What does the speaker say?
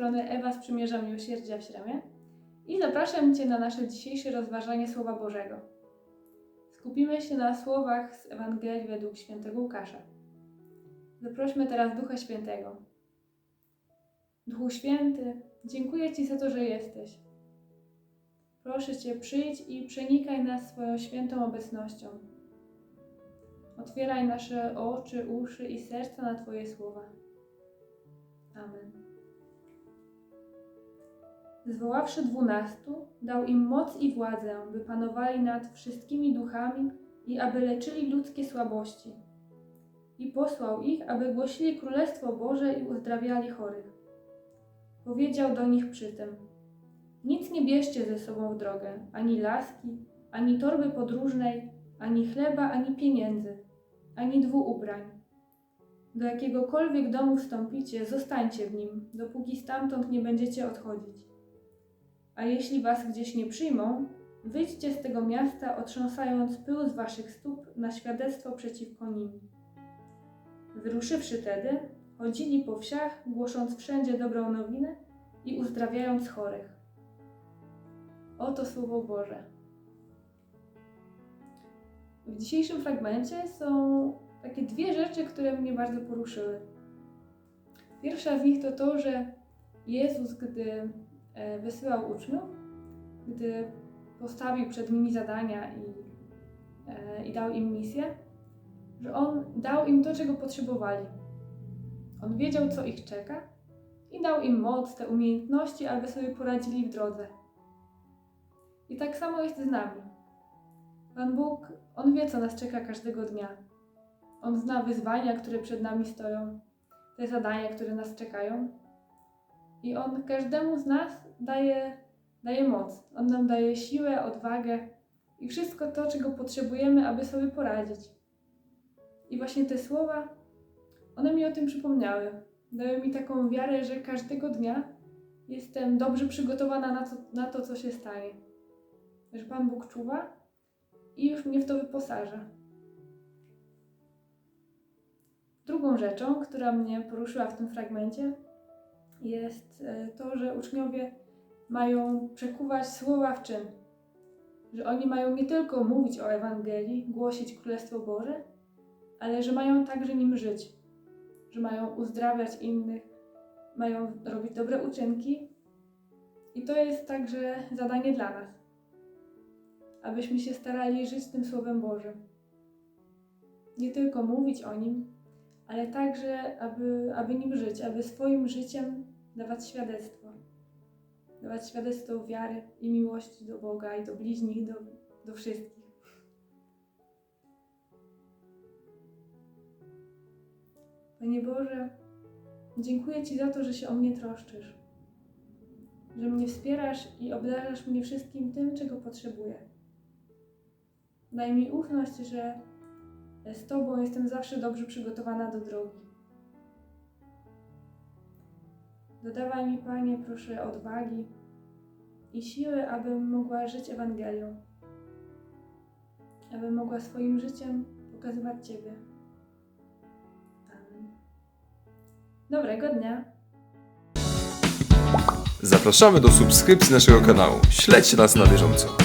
strony Ewa z Przymierza Miłosierdzia w Śremie i zapraszam Cię na nasze dzisiejsze rozważanie Słowa Bożego. Skupimy się na słowach z Ewangelii według świętego Łukasza. Zaprośmy teraz Ducha Świętego. Duchu Święty, dziękuję Ci za to, że jesteś. Proszę Cię, przyjdź i przenikaj nas swoją świętą obecnością. Otwieraj nasze oczy, uszy i serca na Twoje słowa. Amen. Zwoławszy dwunastu, dał im moc i władzę, by panowali nad wszystkimi duchami i aby leczyli ludzkie słabości. I posłał ich, aby głosili Królestwo Boże i uzdrawiali chorych. Powiedział do nich przy tym: Nic nie bierzcie ze sobą w drogę, ani laski, ani torby podróżnej, ani chleba, ani pieniędzy, ani dwu ubrań. Do jakiegokolwiek domu wstąpicie, zostańcie w nim, dopóki stamtąd nie będziecie odchodzić. A jeśli was gdzieś nie przyjmą, wyjdźcie z tego miasta, otrząsając pył z waszych stóp na świadectwo przeciwko nim. Wyruszywszy tedy, chodzili po wsiach, głosząc wszędzie dobrą nowinę i uzdrawiając chorych. Oto Słowo Boże. W dzisiejszym fragmencie są takie dwie rzeczy, które mnie bardzo poruszyły. Pierwsza z nich to to, że Jezus, gdy wysyłał uczniów, gdy postawił przed nimi zadania i, e, i dał im misję, że On dał im to, czego potrzebowali. On wiedział, co ich czeka i dał im moc, te umiejętności, aby sobie poradzili w drodze. I tak samo jest z nami. Pan Bóg, On wie, co nas czeka każdego dnia. On zna wyzwania, które przed nami stoją, te zadania, które nas czekają. I On każdemu z nas daje, daje moc. On nam daje siłę, odwagę i wszystko to, czego potrzebujemy, aby sobie poradzić. I właśnie te słowa, one mi o tym przypomniały. Dają mi taką wiarę, że każdego dnia jestem dobrze przygotowana na to, na to co się stanie. Że Pan Bóg czuwa i już mnie w to wyposaża. Drugą rzeczą, która mnie poruszyła w tym fragmencie, jest e, to, że uczniowie mają przekuwać słowa w czyn. Że oni mają nie tylko mówić o Ewangelii, głosić Królestwo Boże, ale że mają także nim żyć. Że mają uzdrawiać innych, mają robić dobre uczynki. I to jest także zadanie dla nas. Abyśmy się starali żyć tym Słowem Bożym. Nie tylko mówić o nim, ale także, aby, aby nim żyć, aby swoim życiem dawać świadectwo. Dawać świadectwo wiary i miłości do Boga i do bliźnich, do, do wszystkich. Panie Boże, dziękuję Ci za to, że się o mnie troszczysz, że mnie wspierasz i obdarzasz mnie wszystkim tym, czego potrzebuję. Daj mi ufność, że z Tobą jestem zawsze dobrze przygotowana do drogi. Dodawaj mi, Panie, proszę odwagi i siły, abym mogła żyć Ewangelią, abym mogła swoim życiem pokazywać Ciebie. Amen. Dobrego dnia. Zapraszamy do subskrypcji naszego kanału. Śledźcie nas na bieżąco.